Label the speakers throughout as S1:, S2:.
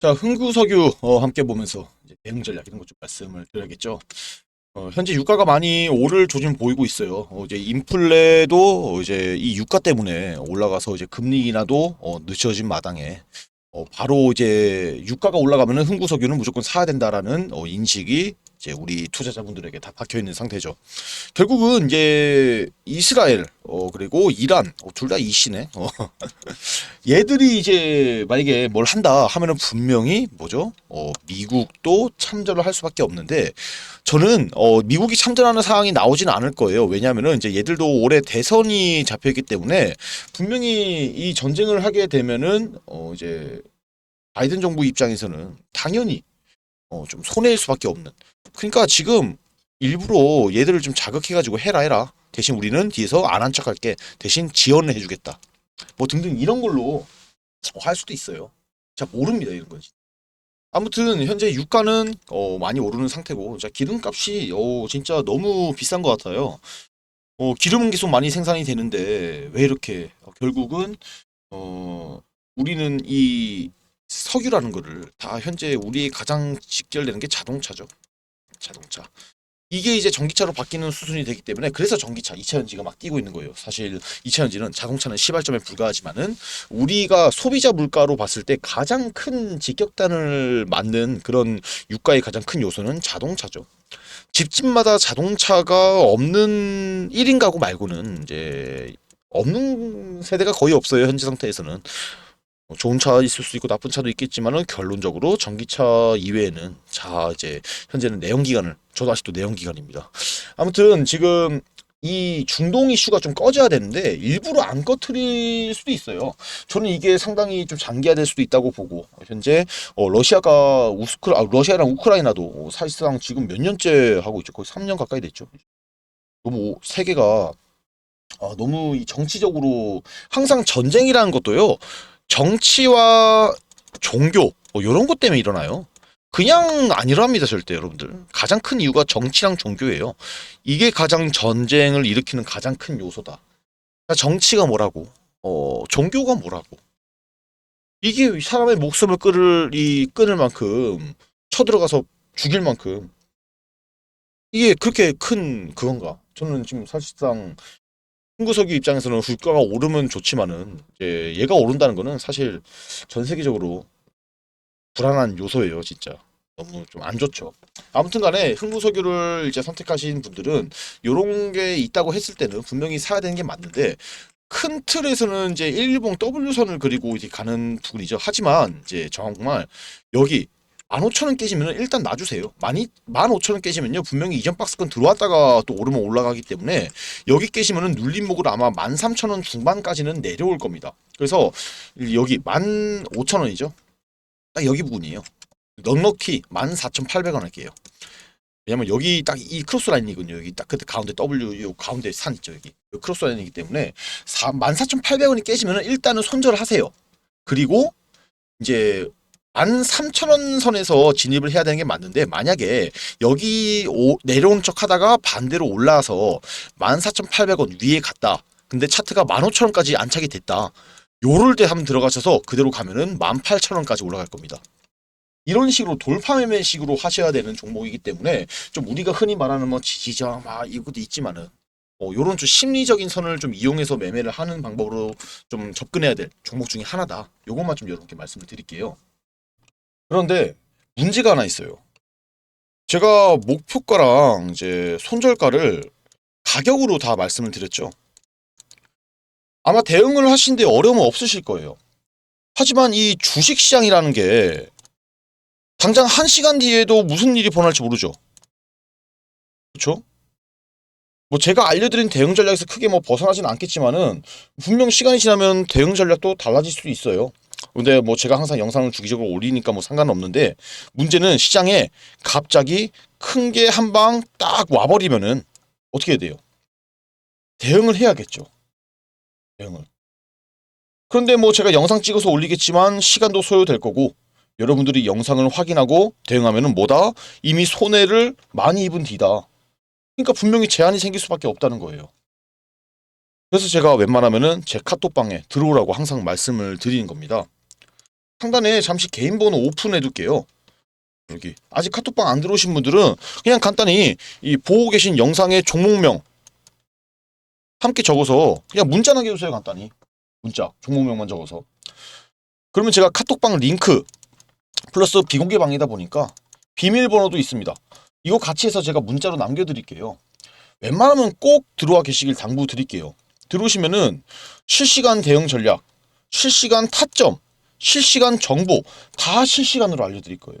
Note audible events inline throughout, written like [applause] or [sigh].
S1: 자, 흥구석유 어, 함께 보면서 대응 전략 이런 것 좀 말씀을 드려야겠죠. 어, 현재 유가가 많이 오를 조짐 보이고 있어요. 어, 이제 인플레도 이제 이 유가 때문에 올라가서 이제 금리 인하도 어, 늦춰진 마당에 어, 바로 이제 유가가 올라가면은 흥구석유는 무조건 사야 된다라는 어, 인식이 이제 우리 투자자분들에게 다 박혀 있는 상태죠. 결국은 이제 이스라엘 어 그리고 이란 어, 둘 다 이시네. 어. [laughs] 얘들이 이제 만약에 뭘 한다 하면은 분명히 뭐죠? 어 미국도 참전을 할 수밖에 없는데 저는 어 미국이 참전하는 상황이 나오지는 않을 거예요. 왜냐하면은 이제 얘들도 올해 대선이 잡혀 있기 때문에 분명히 이 전쟁을 하게 되면은 어 이제 바이든 정부 입장에서는 당연히 어 좀 손해일 수밖에 없는. 그러니까 지금 일부러 얘들을 좀 자극해가지고 해라 해라. 대신 우리는 뒤에서 안 한 척할게. 대신 지원을 해주겠다. 뭐 등등 이런 걸로 할 수도 있어요. 자 모릅니다 이런 건. 아무튼 현재 유가는 어, 많이 오르는 상태고, 자 기름값이 어, 진짜 너무 비싼 것 같아요. 어, 기름은 계속 많이 생산이 되는데 왜 이렇게 어, 결국은 어, 우리는 이 석유라는 거를 다 현재 우리 가장 직결되는 게 자동차죠. 자동차. 이게 이제 전기차로 바뀌는 수순이 되기 때문에 그래서 전기차 2차 전지가 막 뛰고 있는 거예요. 사실 2차 전지는 자동차는 시발점에 불과하지만은 우리가 소비자 물가로 봤을 때 가장 큰 직격탄을 맞는 그런 유가의 가장 큰 요소는 자동차죠. 집집마다 자동차가 없는 1인 가구 말고는 이제 없는 세대가 거의 없어요. 현재 상태에서는. 뭐 좋은 차 있을 수 있고 나쁜 차도 있겠지만은 결론적으로 전기차 이외에는 자 이제 현재는 내연기관을 저도 아직도 내연기관입니다. 아무튼 지금 이 중동 이슈가 좀 꺼져야 되는데 일부러 안 꺼트릴 수도 있어요. 저는 이게 상당히 좀 장기화될 수도 있다고 보고 현재 어, 러시아가 우스크 아, 러시아랑 우크라이나도 사실상 지금 몇 년째 하고 있죠. 거의 3년 가까이 됐죠. 너무 세계가 아, 너무 이 정치적으로 항상 전쟁이라는 것도요. 정치와 종교 뭐 이런 것 때문에 일어나요. 그냥 안 일어납니다 절대 여러분들. 가장 큰 이유가 정치랑 종교예요. 이게 가장 전쟁을 일으키는 가장 큰 요소다. 그러니까 정치가 뭐라고, 어 종교가 뭐라고. 이게 사람의 목숨을 끊을 이 끊을 만큼 쳐들어가서 죽일 만큼 이게 그렇게 큰 그건가? 저는 지금 사실상 흥구석유 입장에서는 주가가 오르면 좋지만은 이제 얘가 오른다는 거는 사실 전 세계적으로 불안한 요소예요, 진짜. 너무 좀 안 좋죠. 아무튼 간에 흥구석유를 이제 선택하신 분들은 요런 게 있다고 했을 때는 분명히 사야 되는 게 맞는데 큰 틀에서는 이제 일봉 W선을 그리고 이제 가는 부분이죠. 하지만 이제 정말 여기 15,000원 깨지면 일단 놔주세요. 많이 15,000원 깨지면요. 분명히 이전 박스권 들어왔다가 또 오르면 올라가기 때문에 여기 깨시면은 눌림목으로 아마 13,000원 중반까지는 내려올 겁니다. 그래서 여기 15,000원이죠. 딱 여기 부분이에요. 넉넉히 14,800원 할게요. 왜냐면 여기 딱 이 크로스 라인이거든요. 여기 딱 그때 가운데 W 요 가운데 산 있죠. 여기 요 크로스 라인이기 때문에 14,800원이 깨지면은 일단은 손절을 하세요. 그리고 이제 13,000원 선에서 진입을 해야 되는 게 맞는데 만약에 여기 오, 내려온 척 하다가 반대로 올라와서 14,800원 위에 갔다. 근데 차트가 15,000원까지 안착이 됐다. 요럴 때 한번 들어가셔서 그대로 가면은 18,000원까지 올라갈 겁니다. 이런 식으로 돌파 매매식으로 하셔야 되는 종목이기 때문에 좀 우리가 흔히 말하는 뭐 지지저항 막 이것도 있지만은 어, 요런 좀 심리적인 선을 좀 이용해서 매매를 하는 방법으로 좀 접근해야 될 종목 중에 하나다. 요것만 좀 여러분께 말씀을 드릴게요. 그런데 문제가 하나 있어요. 제가 목표가랑 이제 손절가를 가격으로 다 말씀을 드렸죠. 아마 대응을 하신데 어려움은 없으실 거예요. 하지만 이 주식시장이라는 게 당장 한 시간 뒤에도 무슨 일이 벌어날지 모르죠. 그렇죠? 뭐 제가 알려드린 대응 전략에서 크게 뭐 벗어나진 않겠지만은 분명 시간이 지나면 대응 전략도 달라질 수도 있어요. 근데 뭐 제가 항상 영상을 주기적으로 올리니까 뭐 상관은 없는데 문제는 시장에 갑자기 큰 게 한 방 딱 와버리면은 어떻게 돼요? 대응을 해야겠죠. 대응을. 그런데 뭐 제가 영상 찍어서 올리겠지만 시간도 소요될 거고 여러분들이 영상을 확인하고 대응하면은 뭐다? 이미 손해를 많이 입은 뒤다. 그러니까 분명히 제한이 생길 수밖에 없다는 거예요. 그래서 제가 웬만하면은 제 카톡방에 들어오라고 항상 말씀을 드리는 겁니다. 상단에 잠시 개인 번호 오픈해 둘게요. 여기 아직 카톡방 안 들어오신 분들은 그냥 간단히 이 보고 계신 영상의 종목명 함께 적어서 그냥 문자 남겨주세요 간단히 문자 종목명만 적어서 그러면 제가 카톡방 링크 플러스 비공개 방이다 보니까 비밀번호도 있습니다. 이거 같이 해서 제가 문자로 남겨드릴게요. 웬만하면 꼭 들어와 계시길 당부드릴게요. 들어오시면은 실시간 대응 전략, 실시간 타점, 실시간 정보 다 실시간으로 알려드릴 거예요.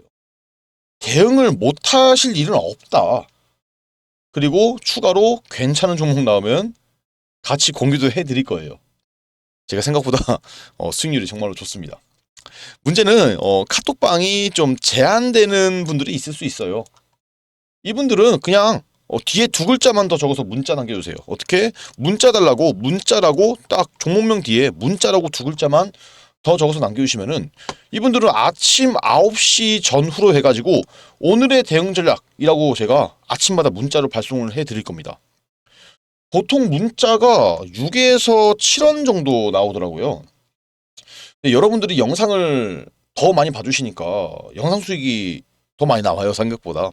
S1: 대응을 못 하실 일은 없다. 그리고 추가로 괜찮은 종목 나오면 같이 공유도 해드릴 거예요. 제가 생각보다 어, 수익률이 정말로 좋습니다. 문제는 어, 카톡방이 좀 제한되는 분들이 있을 수 있어요. 이분들은 그냥 어, 뒤에 두 글자만 더 적어서 문자 남겨주세요. 어떻게? 문자 달라고 문자라고 딱 종목명 뒤에 문자라고 두 글자만 더 적어서 남겨주시면은 이분들은 아침 9시 전후로 해가지고 오늘의 대응 전략이라고 제가 아침마다 문자로 발송을 해드릴 겁니다. 보통 문자가 6에서 7원 정도 나오더라고요. 근데 여러분들이 영상을 더 많이 봐주시니까 영상 수익이 더 많이 나와요 생각보다.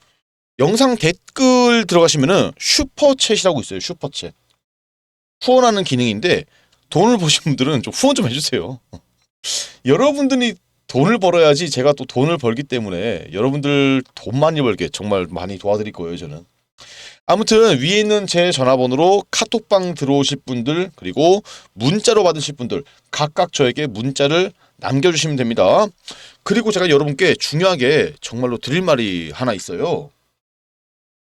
S1: 영상 댓글 들어가시면은 슈퍼챗이라고 있어요. 슈퍼챗. 후원하는 기능인데 돈을 보신 분들은 좀 후원 좀 해주세요. [laughs] 여러분들이 돈을 벌어야지 제가 또 돈을 벌기 때문에 여러분들 돈 많이 벌게 정말 많이 도와드릴 거예요. 저는. 아무튼 위에 있는 제 전화번호로 카톡방 들어오실 분들 그리고 문자로 받으실 분들 각각 저에게 문자를 남겨주시면 됩니다. 그리고 제가 여러분께 중요하게 정말로 드릴 말이 하나 있어요.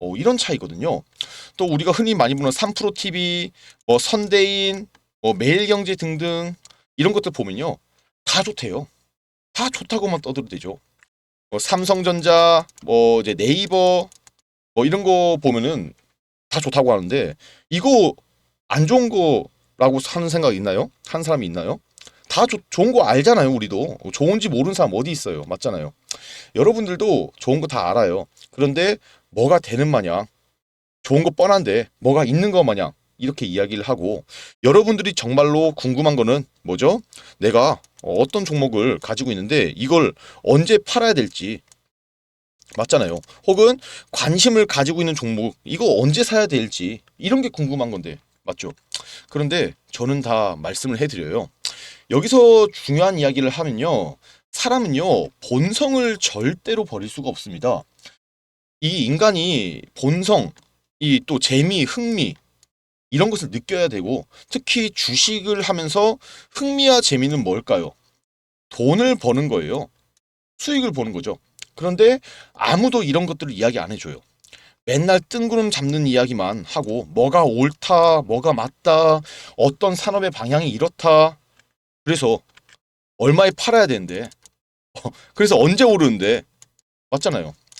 S1: 어, 이런 차이거든요. 또 우리가 흔히 많이 보는 3프로 TV, 뭐 선대인, 뭐 매일경제 등등 이런 것들 보면요 다 좋대요. 다 좋다고만 떠들어대죠. 뭐 삼성전자, 뭐 이제 네이버, 뭐 이런 거 보면은 다 좋다고 하는데 이거 안 좋은 거라고 하는 생각 있나요? 한 사람이 있나요? 다 조- 좋은 거 알잖아요, 우리도. 좋은지 모르는 사람 어디 있어요. 맞잖아요. 여러분들도 좋은 거 다 알아요. 그런데 뭐가 되는 마냥 좋은 거 뻔한데 뭐가 있는 거 마냥 이렇게 이야기를 하고 여러분들이 정말로 궁금한 거는 뭐죠? 내가 어떤 종목을 가지고 있는데 이걸 언제 팔아야 될지 맞잖아요. 혹은 관심을 가지고 있는 종목 이거 언제 사야 될지 이런 게 궁금한 건데 맞죠? 그런데 저는 다 말씀을 해드려요. 여기서 중요한 이야기를 하면요. 사람은요, 본성을 절대로 버릴 수가 없습니다. 이 인간이 본성, 이 또 재미, 흥미, 이런 것을 느껴야 되고, 특히 주식을 하면서 흥미와 재미는 뭘까요? 돈을 버는 거예요. 수익을 보는 거죠. 그런데 아무도 이런 것들을 이야기 안 해줘요. 맨날 뜬구름 잡는 이야기만 하고, 뭐가 옳다, 뭐가 맞다, 어떤 산업의 방향이 이렇다. 그래서 얼마에 팔아야 되는데, 어, [laughs] 그래서 언제 오르는데, 맞잖아요.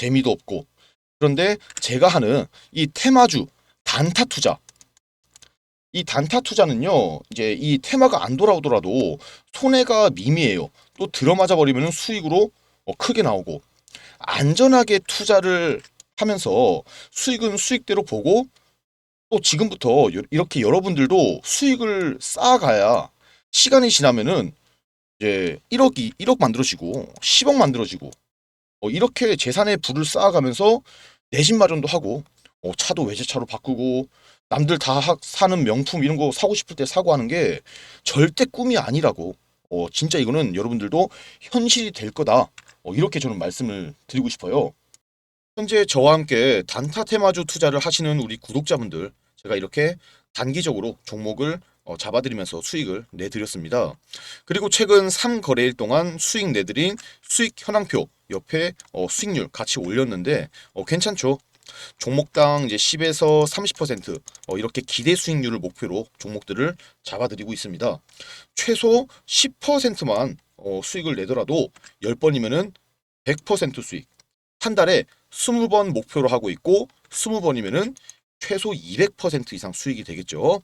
S1: 재미도 없고. 그런데 제가 하는 이 테마주 단타 투자. 이 단타 투자는요 이제 이 테마가 안 돌아오더라도 손해가 미미해요. 또 들어맞아 버리면 수익으로 어, 크게 나오고. 안전하게 투자를 하면서 수익은 수익대로 보고 또 지금부터 요- 이렇게 여러분들도 수익을 쌓아가야 시간이 지나면은 이제 1억이 1억 만들어지고 10억 만들어지고 어, 이렇게 재산의 부를 쌓아가면서 내 집 마련도 하고 어, 차도 외제차로 바꾸고 남들 다 하- 사는 명품 이런 거 사고 싶을 때 사고 하는 게 절대 꿈이 아니라고 어, 진짜 이거는 여러분들도 현실이 될 거다 어, 이렇게 저는 말씀을 드리고 싶어요. 현재 저와 함께 단타 테마주 투자를 하시는 우리 구독자분들 제가 이렇게 단기적으로 종목을 어, 잡아드리면서 수익을 내드렸습니다. 그리고 최근 3거래일 동안 수익 내드린 수익 현황표 옆에 어, 수익률 같이 올렸는데 어, 괜찮죠? 종목당 이제 10에서 30% 어, 이렇게 기대 수익률을 목표로 종목들을 잡아드리고 있습니다. 최소 10%만 어, 수익을 내더라도 10번이면은 100% 수익. 한 달에 20번 목표로 하고 있고 20번이면은 최소 200% 이상 수익이 되겠죠.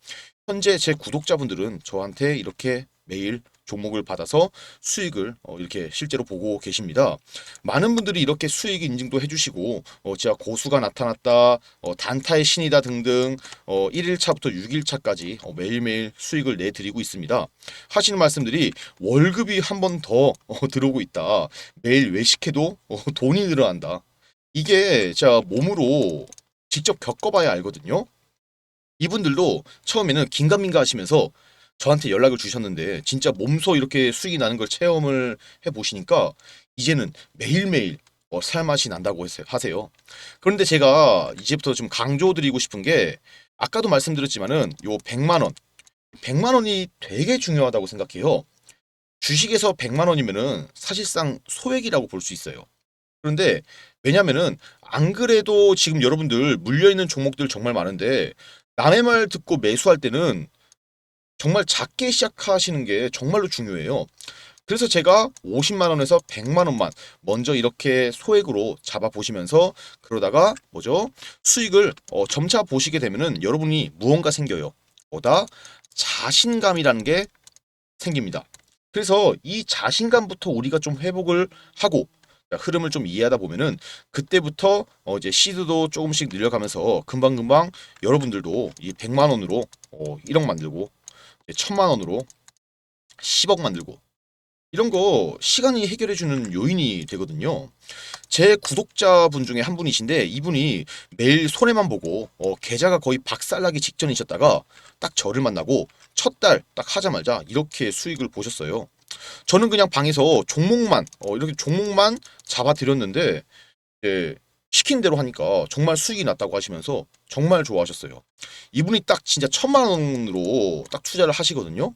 S1: 현재 제 구독자분들은 저한테 이렇게 매일 종목을 받아서 수익을 어, 이렇게 실제로 보고 계십니다. 많은 분들이 이렇게 수익 인증도 해주시고 어, 제가 고수가 나타났다, 어, 단타의 신이다 등등 어, 1일차부터 6일차까지 어, 매일매일 수익을 내드리고 있습니다. 하시는 말씀들이 월급이 한 번더 어, 들어오고 있다. 매일 외식해도 어, 돈이 늘어난다. 이게 제가 몸으로 직접 겪어봐야 알거든요. 이분들도 처음에는 긴가민가 하시면서 저한테 연락을 주셨는데 진짜 몸소 이렇게 수익이 나는 걸 체험을 해보시니까 이제는 매일매일 어, 살맛이 난다고 하세요. 그런데 제가 이제부터 좀 강조드리고 싶은 게 아까도 말씀드렸지만은 요 100만 원, 100만 원이 되게 중요하다고 생각해요. 주식에서 100만 원이면은 사실상 소액이라고 볼 수 있어요. 그런데 왜냐면은 안 그래도 지금 여러분들 물려 있는 종목들 정말 많은데 남의 말 듣고 매수할 때는 정말 작게 시작하시는 게 정말로 중요해요. 그래서 제가 50만 원에서 100만 원만 먼저 이렇게 소액으로 잡아 보시면서 그러다가 뭐죠? 수익을 어, 점차 보시게 되면은 여러분이 무언가 생겨요. 뭐다? 자신감이라는 게 생깁니다. 그래서 이 자신감부터 우리가 좀 회복을 하고 흐름을 좀 이해하다 보면은 그때부터 어 이제 시드도 조금씩 늘려가면서 금방금방 여러분들도 이 100만 원으로 어 1억 만들고 1000만 원으로 10억 만들고 이런 거 시간이 해결해 주는 요인이 되거든요. 제 구독자분 중에 한 분이신데 이분이 매일 손해만 보고 어, 계좌가 거의 박살나기 직전이셨다가 딱 저를 만나고 첫 달 딱 하자마자 이렇게 수익을 보셨어요. 저는 그냥 방에서 종목만 어, 이렇게 종목만 잡아드렸는데 예, 시킨 대로 하니까 정말 수익이 났다고 하시면서 정말 좋아하셨어요. 이분이 딱 진짜 천만 원으로 딱 투자를 하시거든요.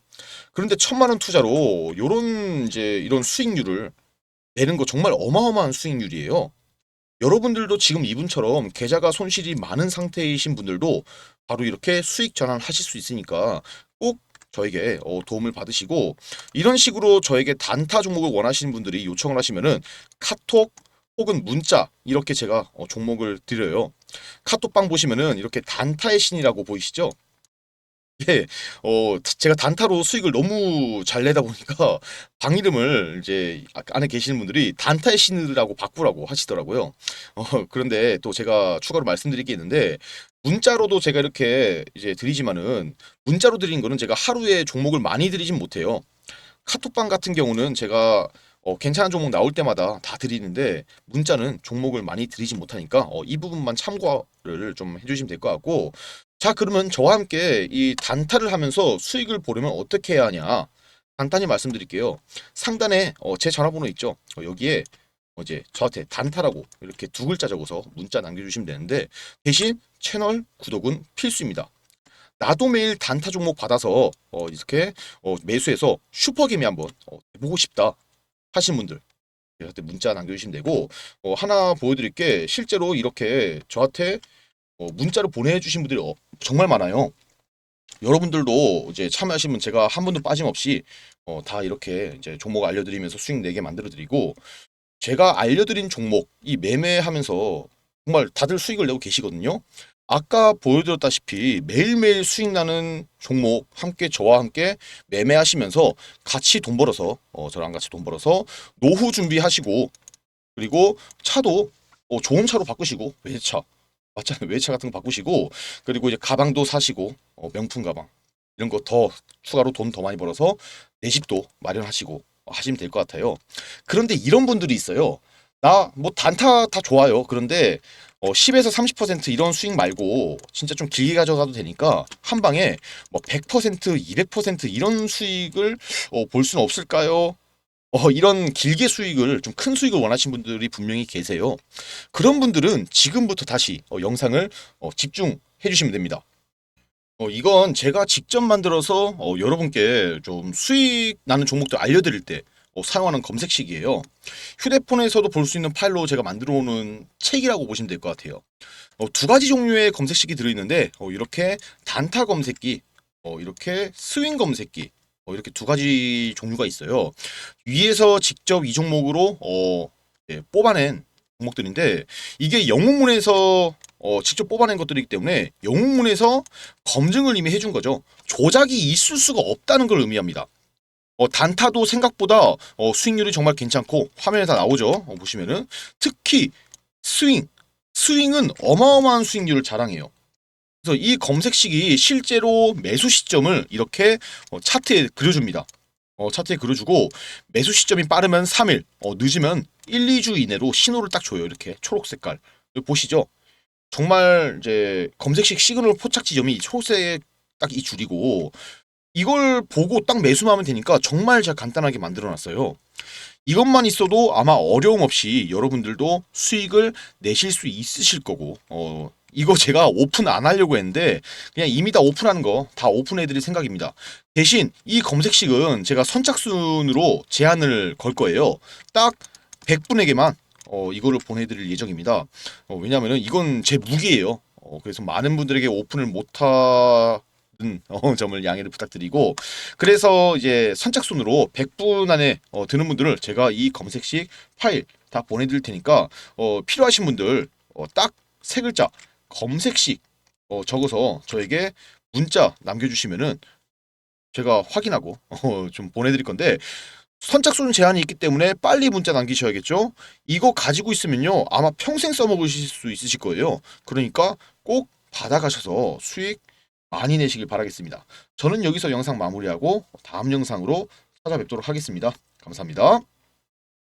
S1: 그런데 천만 원 투자로 요런 이제 이런 수익률을 내는 거 정말 어마어마한 수익률이에요. 여러분들도 지금 이분처럼 계좌가 손실이 많은 상태이신 분들도 바로 이렇게 수익 전환하실 수 있으니까 꼭 저에게 어, 도움을 받으시고 이런 식으로 저에게 단타 종목을 원하시는 분들이 요청을 하시면은 카톡 혹은 문자 이렇게 제가 어, 종목을 드려요. 카톡방 보시면은 이렇게 단타의 신이라고 보이시죠? [laughs] 예, 어, 제가 단타로 수익을 너무 잘 내다 보니까 [laughs] 방 이름을 이제 아- 안에 계시는 분들이 단타의 신이라고 바꾸라고 하시더라고요. 어, 그런데 또 제가 추가로 말씀드릴 게 있는데 문자로도 제가 이렇게 이제 드리지만은 문자로 드리는 거는 제가 하루에 종목을 많이 드리진 못해요. 카톡방 같은 경우는 제가 어, 괜찮은 종목 나올 때마다 다 드리는데 문자는 종목을 많이 드리지 못하니까 어, 이 부분만 참고를 좀 해주시면 될 것 같고 자 그러면 저와 함께 이 단타를 하면서 수익을 보려면 어떻게 해야 하냐? 간단히 말씀드릴게요. 상단에 어, 제 전화번호 있죠? 어, 여기에 어, 이제 저한테 단타라고 이렇게 두 글자 적어서 문자 남겨주시면 되는데 대신 채널 구독은 필수입니다. 나도 매일 단타 종목 받아서 어, 이렇게 어, 매수해서 슈퍼게임이 한번 어, 보고 싶다 하신 분들 저한테 문자 남겨주시면 되고 어, 하나 보여드릴 게 실제로 이렇게 저한테 어, 문자로 보내주신 분들이 어, 정말 많아요. 여러분들도 이제 참여하시면 제가 한 분도 빠짐없이 어, 다 이렇게 이제 종목 알려드리면서 수익 내게 만들어드리고 제가 알려드린 종목 이 매매하면서 정말 다들 수익을 내고 계시거든요. 아까 보여드렸다시피 매일매일 수익 나는 종목 함께 저와 함께 매매하시면서 같이 돈 벌어서 어, 저랑 같이 돈 벌어서 노후 준비하시고 그리고 차도 어, 좋은 차로 바꾸시고 외제차 맞잖아요 외제차 같은 거 바꾸시고 그리고 이제 가방도 사시고 어, 명품 가방 이런 거 더 추가로 돈 더 많이 벌어서 내 집도 마련하시고 하시면 될 것 같아요. 그런데 이런 분들이 있어요. 나 뭐 단타 다 좋아요. 그런데 어, 10에서 30% 이런 수익 말고 진짜 좀 길게 가져가도 되니까 한 방에 뭐 100%, 200% 이런 수익을 어, 볼 수는 없을까요? 어, 이런 길게 수익을 좀 큰 수익을 원하시는 분들이 분명히 계세요. 그런 분들은 지금부터 다시 어, 영상을 어, 집중해 주시면 됩니다. 어, 이건 제가 직접 만들어서 어, 여러분께 좀 수익 나는 종목들 알려드릴 때 어, 사용하는 검색식이에요. 휴대폰에서도 볼 수 있는 파일로 제가 만들어 오는 책이라고 보시면 될 것 같아요. 어, 두 가지 종류의 검색식이 들어있는데 어, 이렇게 단타 검색기, 어, 이렇게 스윙 검색기 어, 이렇게 두 가지 종류가 있어요. 위에서 직접 이 종목으로 어, 예, 뽑아낸 종목들인데 이게 영웅문에서 어, 직접 뽑아낸 것들이기 때문에 영웅문에서 검증을 이미 해준 거죠. 조작이 있을 수가 없다는 걸 의미합니다. 어, 단타도 생각보다 어, 수익률이 정말 괜찮고 화면에 다 나오죠. 어, 보시면은 특히 스윙, 스윙은 어마어마한 수익률을 자랑해요. 그래서 이 검색식이 실제로 매수 시점을 이렇게 어, 차트에 그려줍니다. 어, 차트에 그려주고 매수 시점이 빠르면 3일, 어, 늦으면 1, 2주 이내로 신호를 딱 줘요. 이렇게 초록 색깔. 보시죠. 정말 이제 검색식 시그널 포착 지점이 초록색 딱 이 줄이고 이걸 보고 딱 매수만 하면 되니까 정말 제가 간단하게 만들어 놨어요. 이것만 있어도 아마 어려움 없이 여러분들도 수익을 내실 수 있으실 거고 어 이거 제가 오픈 안 하려고 했는데 그냥 이미 다 오픈하는 거다 오픈해 드릴 생각입니다. 대신 이 검색식은 제가 선착순으로 제한을 걸 거예요. 딱 100분에게만 어 이거를 보내 드릴 예정입니다. 어, 왜냐면은 이건 제 무기예요. 어, 그래서 많은 분들에게 오픈을 못하 는 어, [laughs] 점을 양해를 부탁드리고 그래서 이제 선착순으로 100분 안에 어, 드는 분들을 제가 이 검색식 파일 다 보내드릴 테니까 어, 필요하신 분들 어, 딱 세 글자 검색식 어, 적어서 저에게 문자 남겨주시면은 제가 확인하고 [laughs] 어, 좀 보내드릴 건데 선착순 제한이 있기 때문에 빨리 문자 남기셔야겠죠. 이거 가지고 있으면요 아마 평생 써먹으실 수 있으실 거예요. 그러니까 꼭 받아가셔서 수익 많이 내시길 바라겠습니다. 저는 여기서 영상 마무리하고 다음 영상으로 찾아뵙도록 하겠습니다. 감사합니다.